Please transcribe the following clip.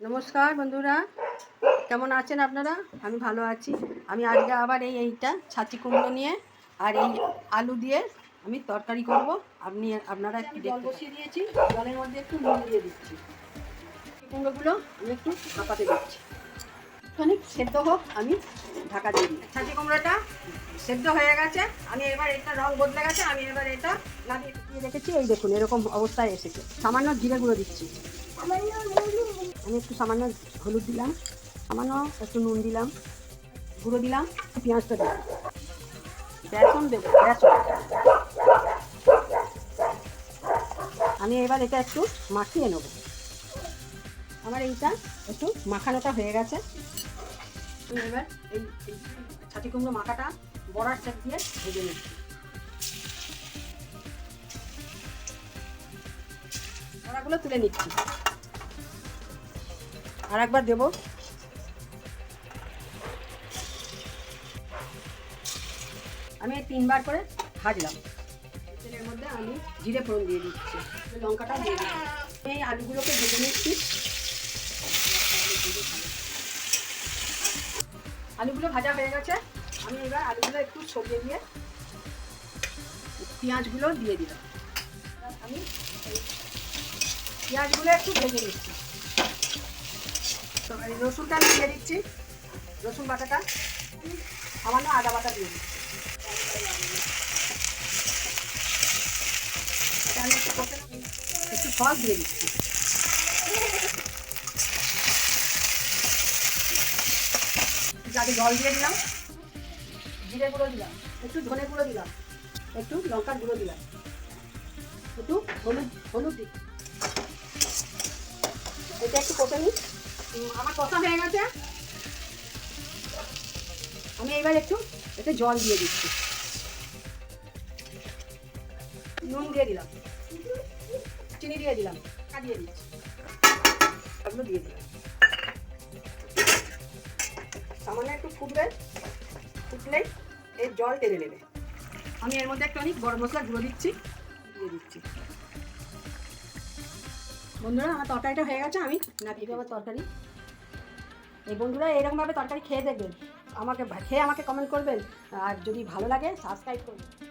নমস্কার বন্ধুরা। কেমন আছেন আপনারা? আমি ভালো আছি। আমি আজকে আবার এই এইটা ছাতি কুমড়ো নিয়ে আর এই আলু দিয়ে আমি তরকারি করব। আপনি আপনারা একটু জল বসিয়ে দিয়েছি। জলের মধ্যে একটু নুন দিয়ে দিচ্ছি। কুমড়োগুলো আমি একটু ভাপাতে দিচ্ছি। খানিক সেদ্ধ হোক আমি ঢাকা দিয়ে দিই ছাতি কুমড়োটা সেদ্ধ হয়ে গেছে। আমি এবার এটা রং বদলে গেছে। আমি এবার এটা লাগিয়ে দিয়ে রেখেছি। এই দেখুন এরকম অবস্থায় এসেছে। সামান্য জিরে গুঁড়ো দিচ্ছি। আমি একটু সামান্য হলুদ দিলাম, সামান্য একটু নুন দিলাম, গুঁড়ো দিলাম, পেঁয়াজটা দিলাম। বেসন দেবো, বেসন। আমি এবার এটা একটু মাখিয়ে নেব। আমার এইটা একটু মাখানোটা হয়ে গেছে। এবার এই ছাতি কুমড়ো মাখাটা বড়ার সেট দিয়ে ভেজে নিচ্ছি বড়াগুলো তুলে নিচ্ছি। আর একবার দেবো। আমি তিনবার করে ভাজলাম। তেলের মধ্যে আমি জিরে ফোড়ন দিয়ে দিচ্ছি। লঙ্কাটা দিয়ে দিচ্ছি। এই আলুগুলোকে ভেজে নিচ্ছি। আলুগুলো ভাজা হয়ে গেছে। আমি এবার আলুগুলো একটু ছড়িয়ে দিয়ে পেঁয়াজগুলো দিয়ে দিলাম। আমি পেঁয়াজগুলো একটু ভেজে নিচ্ছি। রসুনটা আমি দিয়ে দিচ্ছি। রসুন বাটাটা। সামান্য আদা বাটা দিয়ে দিচ্ছি। আমি একটু সস দিয়ে দিচ্ছি। যাকে জল দিয়ে দিলাম। জিরে গুঁড়ো দিলাম। একটু ধনে গুঁড়ো দিলাম। একটু লঙ্কার গুঁড়ো দিলাম। একটু হলুদ হলুদ দিই এটা একটু কষে নিই। আমার কষা হয়ে গেছে। আমি এবার একটু এতে জল দিয়ে দিচ্ছি। নুন দিয়ে দিলাম। চিনি দিয়ে দিলাম। ঢাকা দিয়ে দিচ্ছি। এগুলো দিয়ে দিলাম। সামান্য একটু ফুটবে। ফুটলেই এর জল টেনে নেবে। আমি এর মধ্যে একটু গরম মশলা গুঁড়ো দিচ্ছি। দিয়ে দিচ্ছি। বন্ধুরা, আমার তরকারিটা হয়ে গেছে, আমি না দেবো আমার তরকারি। এই বন্ধুরা, এরকমভাবে তরকারি খেয়ে দেখবেন। আমাকে খেয়ে আমাকে কমেন্ট করবেন। আর যদি ভালো লাগে সাবস্ক্রাইব করবেন।